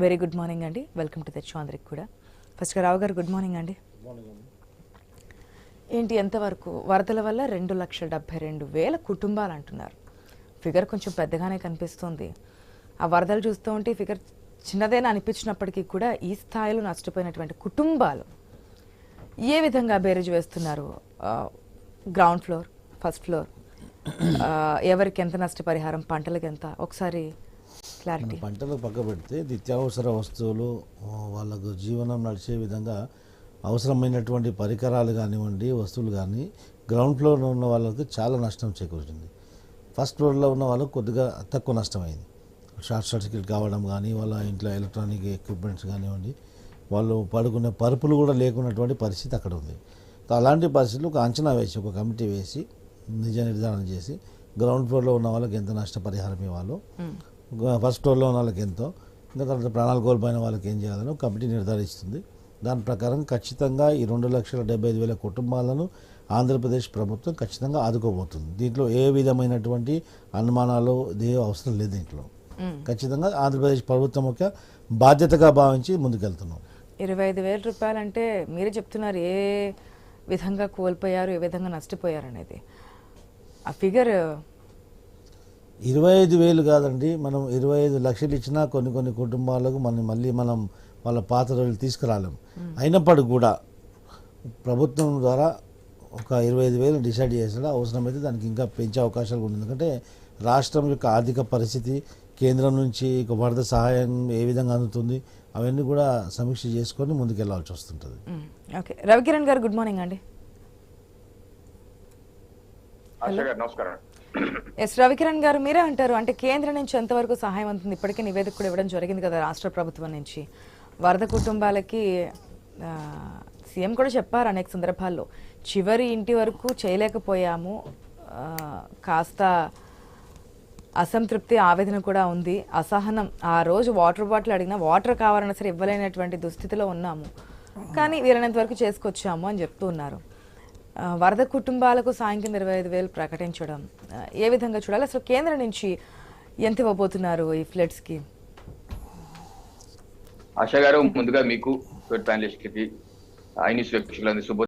Very good morning అండి. Welcome to తెచ్చు అందరికి కూడా. ఫస్ట్ రావు గారు గుడ్ మార్నింగ్ అండి. ఏంటి ఎంతవరకు వరదల వల్ల రెండు లక్షల డెబ్బై రెండు వేల కుటుంబాలు అంటున్నారు. ఫిగర్ కొంచెం పెద్దగానే కనిపిస్తుంది. ఆ వరదలు చూస్తూ ఉంటే ఫిగర్ చిన్నదేనా అనిపించినప్పటికీ కూడా ఈ స్థాయిలో నష్టపోయినటువంటి కుటుంబాలు ఏ విధంగా బేరేజ్ వేస్తున్నారు? గ్రౌండ్ ఫ్లోర్ ఫస్ట్ ఫ్లోర్ ఎవరికి ఎంత నష్టపరిహారం? పంటలకు ఎంత? ఒకసారి క్లారిటీ పంటలు పక్క పెడితే నిత్యావసర వస్తువులు వాళ్ళకు జీవనం నడిచే విధంగా అవసరమైనటువంటి పరికరాలు కానివ్వండి వస్తువులు కానీ గ్రౌండ్ ఫ్లోర్లో ఉన్న వాళ్ళకి చాలా నష్టం చేకూరుతుంది. ఫస్ట్ ఫ్లోర్లో ఉన్న వాళ్ళకు కొద్దిగా తక్కువ నష్టమైంది. షార్ట్ సర్క్యూట్ కావడం కానీ వాళ్ళ ఇంట్లో ఎలక్ట్రానిక్ ఎక్విప్మెంట్స్ కానివ్వండి వాళ్ళు పడుకునే పరుపులు కూడా లేకున్నటువంటి పరిస్థితి అక్కడ ఉంది. అలాంటి పరిస్థితులు ఒక అంచనా వేసి ఒక కమిటీ వేసి నిజ నిర్ధారణ చేసి గ్రౌండ్ ఫ్లోర్లో ఉన్న వాళ్ళకి ఎంత నష్టపరిహారం ఇవ్వాలో ఫస్ట్ ఫ్లోర్లో ఉన్న వాళ్ళకి ఎంతో ఇంకా తర్వాత ప్రాణాలు కోల్పోయిన వాళ్ళకి ఏం చేయాలని ఒక కమిటీ నిర్ధారిస్తుంది. దాని ప్రకారం ఖచ్చితంగా ఈ రెండు లక్షల డెబ్బై ఐదు వేల కుటుంబాలను ఆంధ్రప్రదేశ్ ప్రభుత్వం ఖచ్చితంగా ఆదుకోబోతుంది. దీంట్లో ఏ విధమైనటువంటి అనుమానాలు ఇదే అవసరం లేదు దీంట్లో. ఖచ్చితంగా ఆంధ్రప్రదేశ్ ప్రభుత్వం యొక్క బాధ్యతగా భావించి ముందుకెళ్తున్నాం. ఇరవై ఐదు వేల రూపాయలు అంటే మీరే చెప్తున్నారు ఏ విధంగా కోల్పోయారు ఏ విధంగా నష్టపోయారు అనేది. ఆ ఫిగర్ ఇరవై ఐదు వేలు కాదండి మనం ఇరవై ఐదు లక్షలు ఇచ్చినా కొన్ని కొన్ని కుటుంబాలకు మనం మళ్ళీ మనం వాళ్ళ పాత రోజులు తీసుకురాలేం. అయినప్పటికీ కూడా ప్రభుత్వం ద్వారా ఒక ఇరవై ఐదు వేలు డిసైడ్ చేసిన అవసరమైతే దానికి ఇంకా పెంచే అవకాశాలు ఉంది. ఎందుకంటే రాష్ట్రం యొక్క ఆర్థిక పరిస్థితి కేంద్రం నుంచి ఇక వరద సహాయం ఏ విధంగా అందుతుంది అవన్నీ కూడా సమీక్ష చేసుకొని ముందుకెళ్ళాల్సి వస్తుంటుంది. ఓకే. రవికిరణ్ గారు గుడ్ మార్నింగ్ అండి. నమస్కారం. ఎస్ రవికిరణ్ గారు మీరే అంటారు అంటే కేంద్రం నుంచి ఎంతవరకు సహాయం అందుతుంది? ఇప్పటికే నివేదిక కూడా ఇవ్వడం జరిగింది కదా రాష్ట్ర ప్రభుత్వం నుంచి. వరద కుటుంబాలకి సీఎం కూడా చెప్పారు అనేక సందర్భాల్లో. చివరి ఇంటి వరకు చేయలేకపోయాము. కాస్త అసంతృప్తి ఆవేదన కూడా ఉంది. అసహనం. ఆ రోజు వాటర్ బాటిల్ అడిగినా వాటర్ కావాలన్నా సరే ఇవ్వలేనటువంటి దుస్థితిలో ఉన్నాము. కానీ వీలైనంత వరకు చేసుకొచ్చాము అని చెప్తూ ఉన్నారు. వరద కుటుంబాలకు సాయం కింద ఇరవై ఐదు వేలు ప్రకటించడం ఏ విధంగా చూడాలి? అసలు కేంద్రం నుంచి ఎంత ఇవ్వబోతున్నారు ఈ ఫ్లడ్స్కి ఆశా గారు ముందుగా మీకు ప్యానలిస్ట్కి ఐ న్యూస్ శుభ